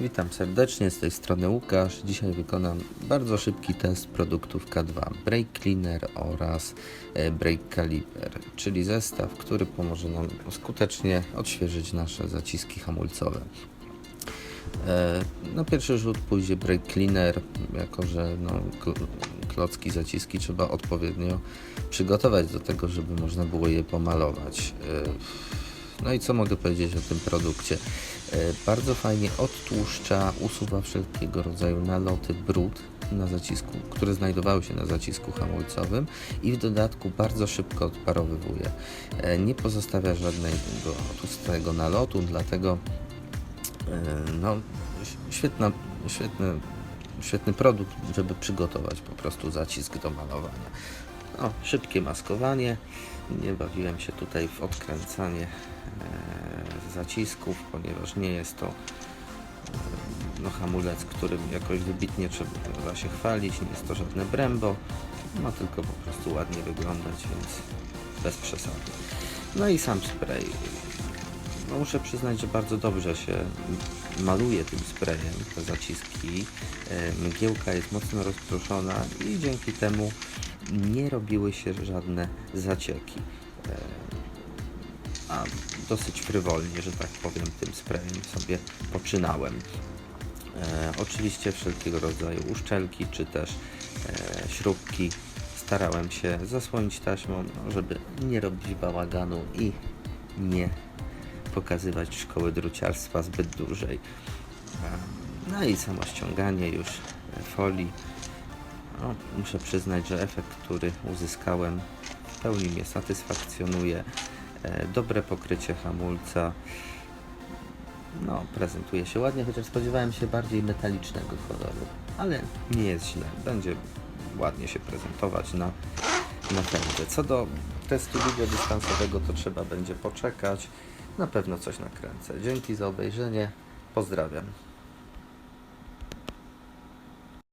Witam serdecznie, z tej strony Łukasz. Dzisiaj wykonam bardzo szybki test produktów K2 Brake Cleaner oraz e, Brake Caliper, czyli zestaw, który pomoże nam skutecznie odświeżyć nasze zaciski hamulcowe. E, Na pierwszy rzut pójdzie brake cleaner, jako że no, kl- klocki, zaciski trzeba odpowiednio przygotować do tego, żeby można było je pomalować. No i co mogę powiedzieć o tym produkcie? E, Bardzo fajnie odtłuszcza, usuwa wszelkiego rodzaju naloty, brud na zacisku, które znajdowały się na zacisku hamulcowym i w dodatku bardzo szybko odparowywuje. E, Nie pozostawia żadnego tłustego nalotu, dlatego E, no, świetna, świetny, świetny produkt, żeby przygotować po prostu zacisk do malowania. O, szybkie maskowanie. Nie bawiłem się tutaj w odkręcanie e, zacisków, ponieważ nie jest to e, no, hamulec, którym jakoś wybitnie trzeba się chwalić. Nie jest to żadne Brembo. Ma tylko po prostu ładnie wyglądać, więc bez przesady. No i sam spray. No muszę przyznać, że bardzo dobrze się maluje tym sprayem te zaciski. E, Mgiełka jest mocno rozproszona i dzięki temu nie robiły się żadne zacieki. E, A dosyć frywolnie, że tak powiem, tym sprayem sobie poczynałem. E, oczywiście wszelkiego rodzaju uszczelki czy też e, śrubki starałem się zasłonić taśmą, no, żeby nie robić bałaganu i nie pokazywać szkoły druciarstwa zbyt dużej. E, No i samo ściąganie już folii. No, muszę przyznać, że efekt, który uzyskałem w pełni mnie satysfakcjonuje. E, Dobre pokrycie hamulca. No, prezentuje się ładnie, chociaż spodziewałem się bardziej metalicznego koloru, ale nie jest źle. Będzie ładnie się prezentować na, na pędzie. Co do testu długodystansowego, to trzeba będzie poczekać. Na pewno coś nakręcę. Dzięki za obejrzenie. Pozdrawiam.